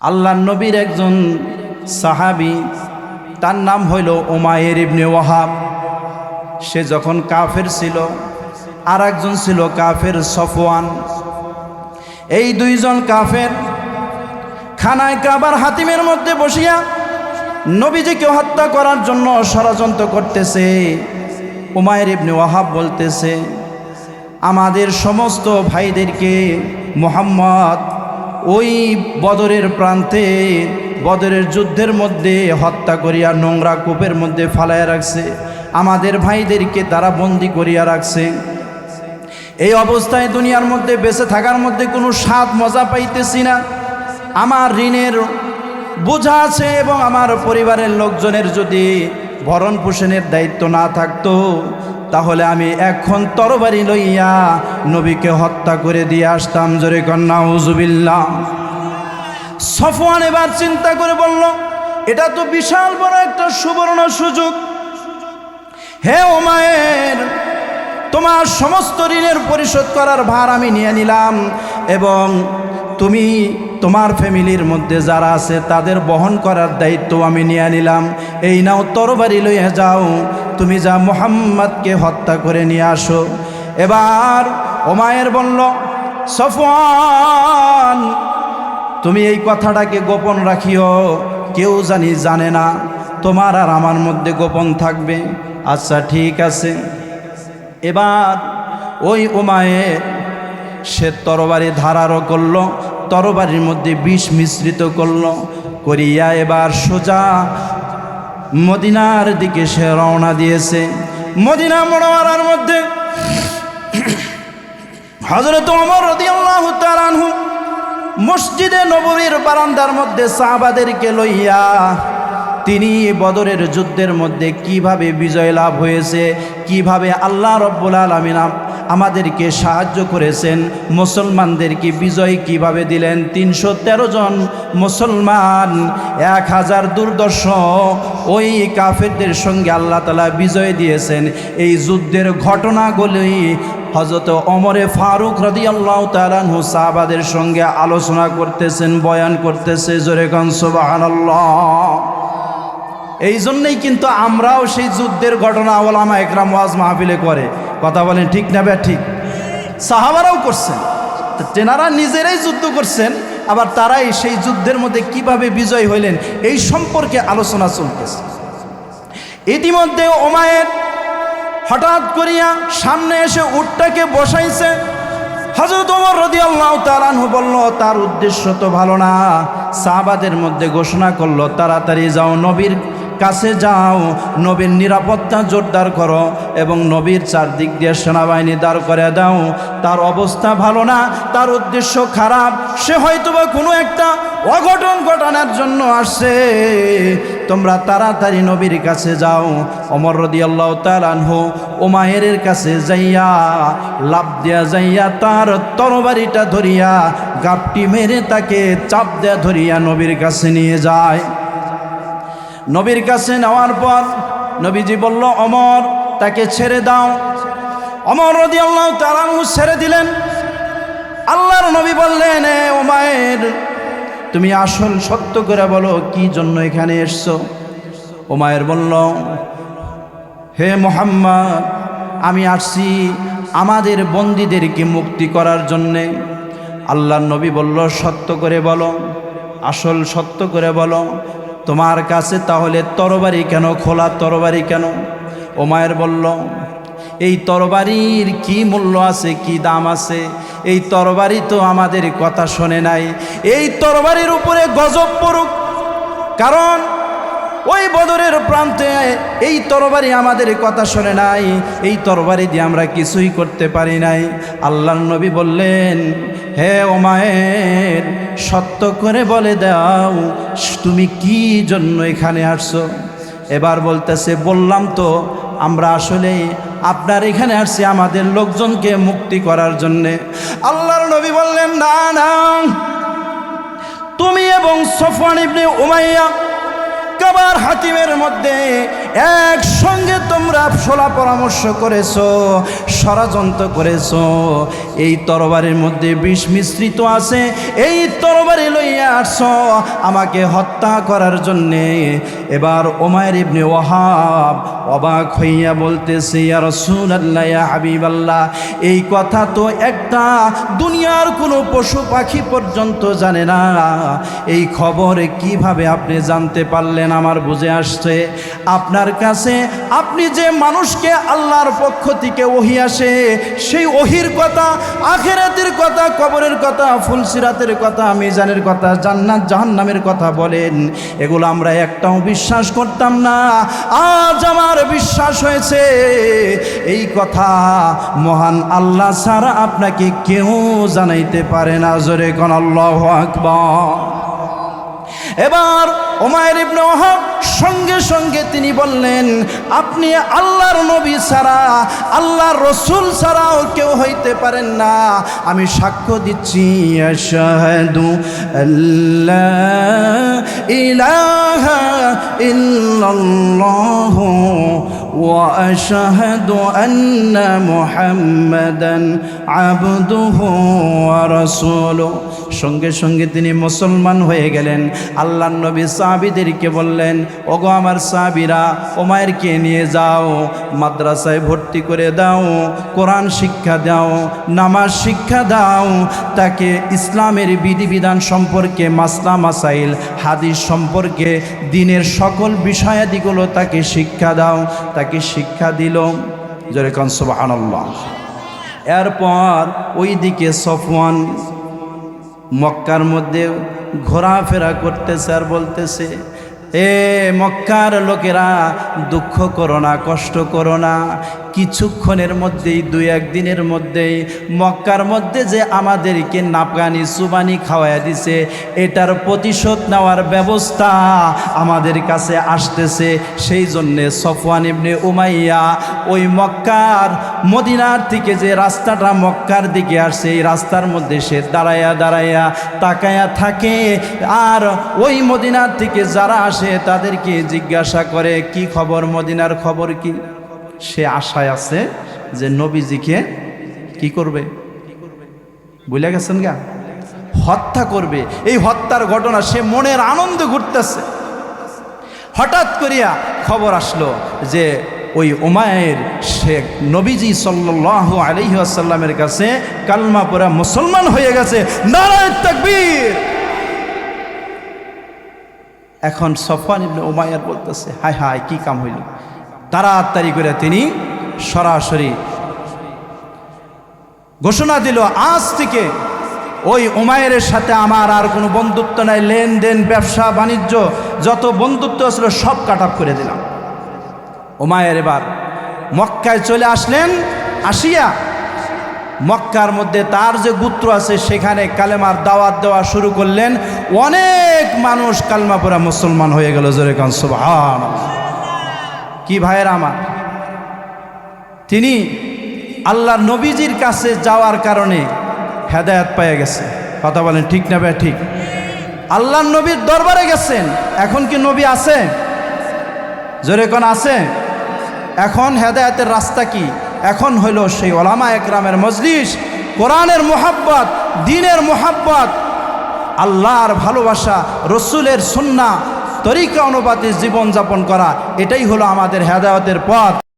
আল্লাহ নবীর একজন সাহাবি, তার নাম হইল ওমায়ের ইবনে ওয়াহাব। সে যখন কাফের ছিল আর একজন ছিল কাফের সফওয়ান। এই দুইজন কাফের খানায় কাবার হাতিমের মধ্যে বসিয়া নবীজিকে হত্যা করার জন্য ষড়যন্ত্র করতেছে। উমায়ের ইবনে ওয়াহাব বলতেছে, আমাদের সমস্ত ভাইদেরকে মোহাম্মদ ওই বদরের প্রান্তে, বদরের যুদ্ধের মধ্যে হত্যা করিয়া নোংরা কূপের মধ্যে ফালাইয়া রাখছে। আমাদের ভাইদেরকে তারা বন্দি করিয়া রাখছে। এই অবস্থায় দুনিয়ার মধ্যে বেঁচে থাকার মধ্যে কোনো স্বাদ মজা পাইতেছি না। আমার ঋণের বোঝা আছে এবং আমার পরিবারের লোকজনের যদি ভরণ পোষণের দায়িত্ব না থাকতো, তাহলে আমি এখন তরবারি লইয়া নবীকে হত্যা করে দিয়ে আসতাম। জোরে কন্যা উজুবিল্লা সফওয়ান এবার চিন্তা করে বলল, এটা তো বিশাল বড় একটা সুবর্ণ সুযোগ। হে ওমায়ের, তোমার সমস্ত ঋণের পরিশোধ করার ভার আমি নিয়ে নিলাম এবং তুমি তোমার ফ্যামিলির মধ্যে যারা আছে, তাদের বহন করার দায়িত্ব আমি নিয়ে নিলাম। এই নাও, তরবারি লইয়া যাও। তুমি যা মোহাম্মদকে হত্যা করে নিয়ে আসো। এবার ওমায়ের বলল, সফওয়ান, তুমি এই কথাটাকে গোপন রাখিও। কেউ জানি জানে না, তোমার আর আমার মধ্যে গোপন থাকবে। আচ্ছা ঠিক আছে। এবার ওই উমায়ের সে তরবারি ধারারও করল। তরবারির মধ্যে বিষ মিশ্রিত করল, করিয়া এবার সোজা মদিনার দিকে সে রওনা দিয়েছে। মদিনা মনোয়ারার মধ্যে হজরত অমর রদিয়াল্লাহু মসজিদে নববীর বারান্দার মধ্যে সাহাবাদেরকে লইয়া তিনি বদরের যুদ্ধের মধ্যে কীভাবে বিজয় লাভ হয়েছে, কীভাবে আল্লাহ রব্বুল আলমিন আমাদেরকে সাহায্য করেছেন। মুসলমানদেরকে বিজয় কীভাবে দিলেন? তিনশো তেরো জন মুসলমান, এক হাজার দুর্দর্শ, ওই কাফেরদের সঙ্গে আল্লাহ তালা বিজয় দিয়েছেন। এই যুদ্ধের ঘটনাগুলি হজরত অমরে ফারুক রদি আল্লাহ তালানহু সাহাবাদের সঙ্গে আলোচনা করতেছেন, বয়ান করতেছে, জোরে কনসবাহান এই জন্যই কিন্তু আমরাও সেই যুদ্ধের ঘটনা ওলামা একরাম ওয়াজ মাহফিলে করে। কথা বলেন ঠিক না ব্যা ঠিক? সাহাবারাও করছেন। তেনারা নিজেরাই যুদ্ধ করছেন, আবার তারাই সেই যুদ্ধের মধ্যে কীভাবে বিজয় হইলেন এই সম্পর্কে আলোচনা চলতেছে। ইতিমধ্যে ওমায়ের হঠাৎ করিয়া সামনে এসে উটটাকে বসাইছে। হজরত ওমর রদি আল্লাহ তালানহু বলল, তার উদ্দেশ্য তো ভালো না। সাহাবাদের মধ্যে ঘোষণা করল, তাড়াতাড়ি যাও নবীর কাছে যাও, নবীর নিরাপত্তা জোরদার করো এবং নবীর চারদিক দিয়ে সেনাবাহিনী দাঁড় করে দাও। তার অবস্থা ভালো না, তার উদ্দেশ্য খারাপ। সে হয়তোবা কোনো একটা অঘটন ঘটানোর জন্য আসছে। তোমরা তাড়াতাড়ি নবীর কাছে যাও। অমর রদি আল্লাহ তালানহু ওমায়ের কাছে যাইয়া লাভ দিয়া যাইয়া তার তরবারিটা ধরিয়া গাপটি মেরে তাকে চাপ দেয়া ধরিয়া নবীর কাছে নিয়ে যায়। নবীর কাছে নেওয়ার পর নবীজি বলল, অমর, তাকে ছেড়ে দাও। অমর রদি আল্লাহ তালানহু ছেড়ে দিলেন। আল্লাহর নবী বললেন, এ ওমায়ের, তুমি আসল সত্য করে বলো, কি জন্য এখানে এসছো? ওমায়ের বলল, হে মোহাম্মদ, আমি আসছি আমাদের বন্দীদেরকে মুক্তি করার জন্যে। আল্লাহর নবী বলল, সত্য করে বলো, আসল সত্য করে বলো। তোমার কাছে তাহলে তরবারি কেন? খোলা তরবারি কেন? ওমায়ের বলল, এই তরবারির কি মূল্য আছে, কি দাম আছে? এই তরবারি তো আমাদের কথা শোনে নাই। এই তরবারির উপরে গজব পড়ুক। কারণ ওই বদরের প্রান্তে এই তরবারি আমাদের কথা শোনে নাই। এই তরবারি দিয়ে আমরা কিছুই করতে পারি নাই। আল্লাহর নবী বললেন হে ওমায়ের, সত্য করে বলে দাও, তুমি কি জন্য এখানে আসছো? এবার বলতেছে, বললাম তো, আমরা আসলে আপনার এখানে আসছি আমাদের লোকজনকে মুক্তি করার জন্যে। আল্লাহর নবী বললেন, না না। তুমি এবং সফান ইবনে উমাইয়া কাবার হাকিমের মধ্যে একসঙ্গে তোমরা সোলা পরামর্শ করেছ, ষড়যন্ত্র করেছ। এই তরবারের মধ্যে বিষ মিশ্রিত আছে, এই তরবারি লইয়া আসছ, আমাকে হত্যা করার জন্যে। এবার ওমায়ের ইবনে ওয়াহাব অবাক হইয়া বলতেছে, ইয়া রাসূলুল্লাহ, ইয়া হাবিবাল্লাহ, এই কথা তো একটা দুনিয়ার কোনো পশু পাখি পর্যন্ত জানে না। এই খবরে কীভাবে আপনি জানতে পারলেন আমার বুঝে আসছে। আপনার কাছে আপনি যে মানুষকে আল্লাহর পক্ষ থেকে ওহি আসে, সেই ওহির কথা, আখেরাতের কথা, কবরের কথা, ফুলসিরাতের কথা, মিজানের কথা, জান্নাত, জাহান্নামের কথা বলেন। এগুলো আমরা একটাও বিশ্বাস করতাম না। আজ আমার বিশ্বাস হয়েছে। এই কথা মহান আল্লাহ ছাড়া আপনাকে কেউ জানাইতে পারে না। জোরে কোন আল্লাহ আকবর। এবার ওমায়ের ইবনে ওহাব সঙ্গে সঙ্গে তিনি বললেন, আপনি আল্লাহর নবী ছাড়া, আল্লাহর রসুল ছাড়াও কেউ হইতে পারেন না। আমি সাক্ষ্য দিচ্ছি, আশাহাদু আল্লাহ ইলাহা ইল্লাল্লাহু আন্না মুহাম্মাদান আবদুহু ওয়া রাসূলুহু সঙ্গে সঙ্গে তিনি মুসলমান হয়ে গেলেন। আল্লাহ নবী সাহাবিদেরকে বললেন, ওগো আমার সাহাবিরা, ওমায়েরকে নিয়ে যাও, মাদ্রাসায় ভর্তি করে দাও, কোরআন শিক্ষা দাও, নামাজ শিক্ষা দাও, তাকে ইসলামের বিধিবিধান সম্পর্কে, মাসলা, মাসাইল, হাদিস সম্পর্কে, দিনের সকল বিষয়াদিগুলো তাকে শিক্ষা দাও। তাকে শিক্ষা দিল। জরে কনসবাহ এরপর ওই দিকে সফওয়ান মক্কার মধ্যে ঘোরাফেরা করতেছে আর বলতেছে, এ মক্কার লোকেরা দুঃখ করো না, কষ্ট করো না। কিছুক্ষণের মধ্যেই, দুই একদিনের মধ্যেই মক্কার মধ্যে যে আমাদেরকে নাপগানি সুবানি খাওয়াইয়া দিছে, এটার প্রতিশোধ নেওয়ার ব্যবস্থা আমাদের কাছে আসতেছে। সেই জন্যে সফওয়ান ইবনে উমাইয়া ওই মক্কার, মদিনার থেকে যে রাস্তাটা মক্কার দিকে আসছে, এই রাস্তার মধ্যে সে দাঁড়াইয়া দাঁড়াইয়া তাকায়া থাকে। আর ওই মদিনার থেকে যারা আসে তাদেরকে জিজ্ঞাসা করে, কি খবর? মদিনার খবর কি? সে আশায় আছে যে নবীজিকে কি করবে? বুঝলে গেছেন গা? হত্যা করবে। এই হত্যার ঘটনা সে মনের আনন্দ ঘুরতেছে। হঠাৎ করিয়া খবর আসলো যে ওই ওমায়ের শেখ নবীজি সাল্লাহ আলহি আসাল্লামের কাছে কালমা পরা মুসলমান হয়ে গেছে। নারায়ণ তাকবীর! এখন সফান ইবনে ওমায়ার বলতেছে, হায় হায়, কি কাম হইল? তাড়াতাড়ি করে তিনি সরাসরি ঘোষণা দিল, আজ থেকে ওই উমায়ের সাথে আমার আর কোনো বন্ধুত্ব নাই, লেনদেন, ব্যবসা, বাণিজ্য, যত বন্ধুত্ব ছিল সব কাট করে দিলাম। উমায়ের এবার মক্কায় চলে আসলেন, আসিয়া মক্কার মধ্যে তার যে গুত্র আছে সেখানে কালেমার দাওয়াত দেওয়া শুরু করলেন। অনেক মানুষ কালমা মুসলমান হয়ে গেল, জোরে কান সুবহান কি ভাইয়ের আমার? তিনি আল্লাহ নবীজির কাছে যাওয়ার কারণে হেদায়াত পেয়ে গেছে। কথা বলেন, ঠিক না ভাই? ঠিক। আল্লাহ নবীর দরবারে গেছেন। এখন কি নবী আছে? জোরে কোন আছে? এখন হেদায়াতের রাস্তা কি? এখন হইল সেই ওলামা একরামের মজলিস, কোরআনের মোহাব্বত, দিনের মোহাব্বত, আল্লাহর ভালোবাসা, রসুলের সুন্না তরিকা অনুপাতে জীবনযাপন করা এটাই হলো আমাদের হেদায়তের পথ।